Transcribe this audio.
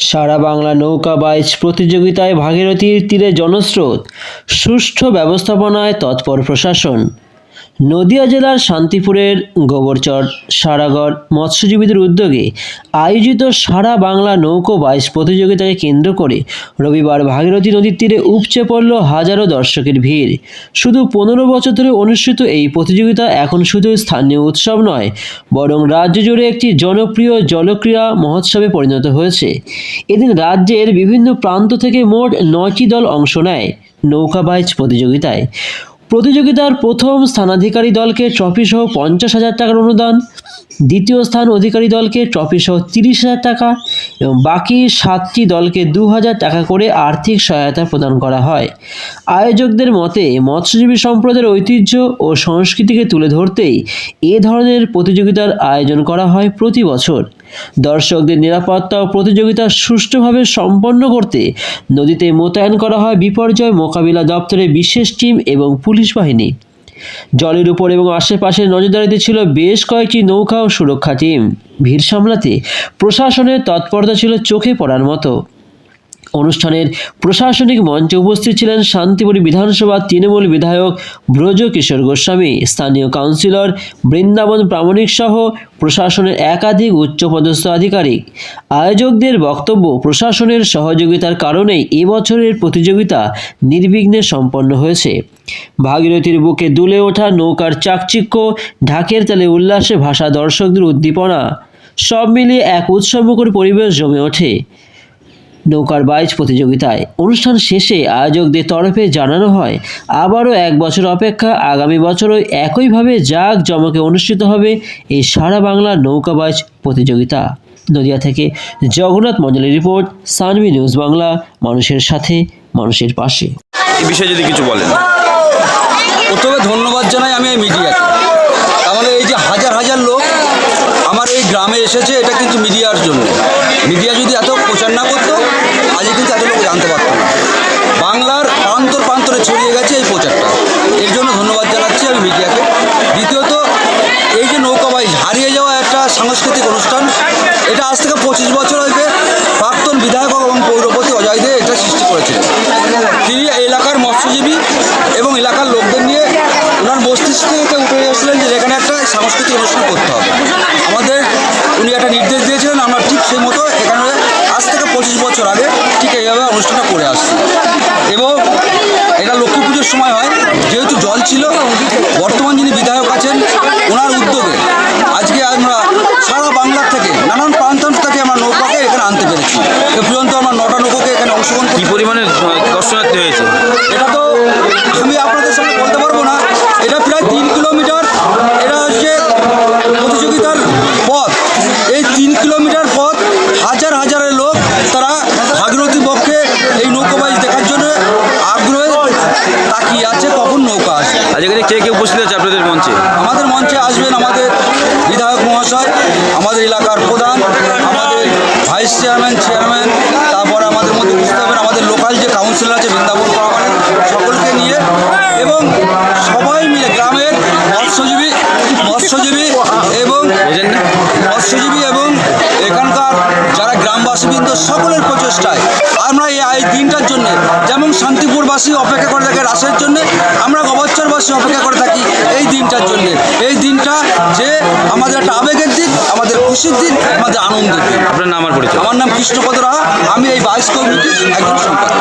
সারা বাংলা নৌকা বাইচ প্রতিযোগিতায় ভাগীরথীর তীরে জনস্রোত। সুষ্ঠু ব্যবস্থাপনায় তৎপর প্রশাসন। নদিয়া জেলার শান্তিপুরের গোবরচর সারাগড় মৎস্যজীবীদের উদ্যোগে আয়োজিত সারা বাংলা নৌকো বাইচ প্রতিযোগিতাকে কেন্দ্র করে রবিবার ভাগীরথী নদীর তীরে উপচে পড়ল হাজারো দর্শকের ভিড়। শুধু পনেরো বছর ধরে অনুষ্ঠিত এই প্রতিযোগিতা এখন শুধু স্থানীয় উৎসব নয়, বরং রাজ্য জুড়ে একটি জনপ্রিয় জলক্রীড়া মহোৎসবে পরিণত হয়েছে। এদিন রাজ্যের বিভিন্ন প্রান্ত থেকে মোট নয়টি দল অংশ নেয় নৌকা বাইচ প্রতিযোগিতায়। প্রতিযোগিতার প্রথম স্থানাধিকারী দলকে ট্রফি সহ পঞ্চাশ হাজার টাকার অনুদান, দ্বিতীয় স্থান অধিকারী দলকে ট্রফি সহ তিরিশ হাজার টাকা এবং বাকি সাতটি দলকে দু হাজার টাকা করে আর্থিক সহায়তা প্রদান করা হয়। আয়োজকদের মতে, মৎস্যজীবী সম্প্রদায়ের ঐতিহ্য ও সংস্কৃতিকে তুলে ধরতেই এ ধরনের প্রতিযোগিতার আয়োজন করা হয় প্রতি বছর। দর্শকদের নিরাপত্তা ও প্রতিযোগিতা সুষ্ঠুভাবে সম্পন্ন করতে নদীতে মোতায়েন করা হয় বিপর্যয় মোকাবিলা দপ্তরের বিশেষ টিম এবং পুলিশ বাহিনী। জলের উপর এবং আশেপাশের নজরদারিতে ছিল বেশ কয়েকটি নৌকা ও সুরক্ষা টিম। ভিড় সামলাতে প্রশাসনের তৎপরতা ছিল চোখে পড়ার মতো। অনুষ্ঠানের প্রশাসনিক মঞ্চে উপস্থিত ছিলেন শান্তিপুরী বিধানসভা তৃণমূল বিধায়ক ব্রজ কিশোর গোস্বামী, স্থানীয় কাউন্সিলর বৃন্দাবন প্রামাণিক সহ প্রশাসনের একাধিক উচ্চপদস্থ আধিকারিক। আয়োজকদের বক্তব্য, প্রশাসনের সহযোগিতার কারণেই এবছরের প্রতিযোগিতা নির্বিঘ্নে সম্পন্ন হয়েছে। ভাগীরথীর বুকে দুলে ওঠা নৌকার চাকচিক্য, ঢাকের তালে উল্লাসে ভাষা দর্শকদের উদ্দীপনা, সব মিলিয়ে এক উৎসবমুখর পরিবেশ জমে ওঠে। নৌকার বাইচ প্রতিযোগিতায়। অনুষ্ঠান শেষে আয়োজকদের তরফে জানানো হয়, আবারও এক বছর অপেক্ষা, আগামী বছরও একইভাবে জাঁক জমকে অনুষ্ঠিত হবে এই সারা বাংলা নৌকা বাইচ প্রতিযোগিতা। নদিয়া থেকে জগন্নাথ মণ্ডলের রিপোর্ট সানভি নিউজ বাংলা, মানুষের সাথে, মানুষের পাশে। এই বিষয়ে যদি কিছু বলেন। প্রথমে ধন্যবাদ জানাই আমি এই মিডিয়াকে। আমাদের এই যে হাজার হাজার লোক আমার এই গ্রামে এসেছে, এটা কিন্তু মিডিয়ার জন্য। মিডিয়া যদি এত প্রচার না করতো আজকে কিন্তু এত লোক জানতে পারতো না বাংলার প্রান্তর প্রান্তরে ছড়িয়ে গেছে এই প্রচারটা এর জন্য ধন্যবাদ জানাচ্ছি আমি মিডিয়াকে দ্বিতীয়ত এই যে নৌকাবাইজ হারিয়ে যাওয়া একটা সাংস্কৃতিক অনুষ্ঠান এটা আজ থেকে পঁচিশ বছর আগে প্রাক্তন বিধায়ক এবং পৌরপতি অজয় দে এটা সৃষ্টি করেছিলেন তিনি এলাকার মৎস্যজীবী এবং এলাকার লোকদের নিয়ে ওনার মস্তিষ্ক থেকে উঠে এসেছিলেন যে এখানে একটা সাংস্কৃতিক অনুষ্ঠান করতে হবে। আমাদের উনি একটা নির্দেশ দিয়েছিলেন, আমরা ঠিক সেই মতো এখানে আজ থেকে পঁচিশ বছর আগে ঠিক এইভাবে অনুষ্ঠানটা করে আসছি। এবং এটা লক্ষ্মী পুজোর সময় হয়, যেহেতু জল ছিল, বর্তমান যিনি বিধায়ক আছেন ওনার উদ্যোগে আজকে আমরা সারা বাংলার থেকে নানান প্রান্তান্ত থেকে আমরা নৌকাকে এখানে আনতে পেরেছি এ পর্যন্ত আমরা নটা নৌকাকে এখানে অংশগ্রহণ কি করতে পরিমাণে আহ, দর্শনার্থী হয়েছে। এটা তো আমি আপনাদের সামনে বলতে পারব না। এটা প্রায় তিন কিলোমিটার। এটা হচ্ছে প্রতিযোগিতার পথ। এই তিন কিলোমিটার পথ হাজার হাজারের লোক তারা ভাগীরথী পক্ষে এই নৌকাবাইজ দেখার জন্য আগ্রহে তাকিয়ে আছে কখন নৌকা আসে আজকে কে কে উপস্থিত আছে আপনাদের মঞ্চে? আমাদের মঞ্চে আসবেন আমাদের বিধায়ক মহাশয় আমাদের এলাকার প্রধান আমাদের ভাইস চেয়ারম্যান চেয়ারম্যান বৃন্দাবন পাড়াগানের সকলকে নিয়ে এবং সবাই মিলে গ্রামের মৎস্যজীবী মৎস্যজীবী এবং মৎস্যজীবী এবং এখানকার যারা গ্রামবাসীবৃন্দ, সকলের প্রচেষ্টায় আমরা এই দিনটার জন্য যেমন শান্তিপুরবাসী অপেক্ষা করে থাকে রাসের জন্য, আমরা গবচ্চরবাসী অপেক্ষা করে থাকি এই দিনটার জন্য। এই দিনটা যে আমাদের একটা আবেগের দিন খুশির দিন আমাদের আনন্দের দিন আপনার নাম আর পরিচয়? আমার নাম কৃষ্ণপদ রাহা আমি এই বাইশ কমিটির একজন সম্পাদক।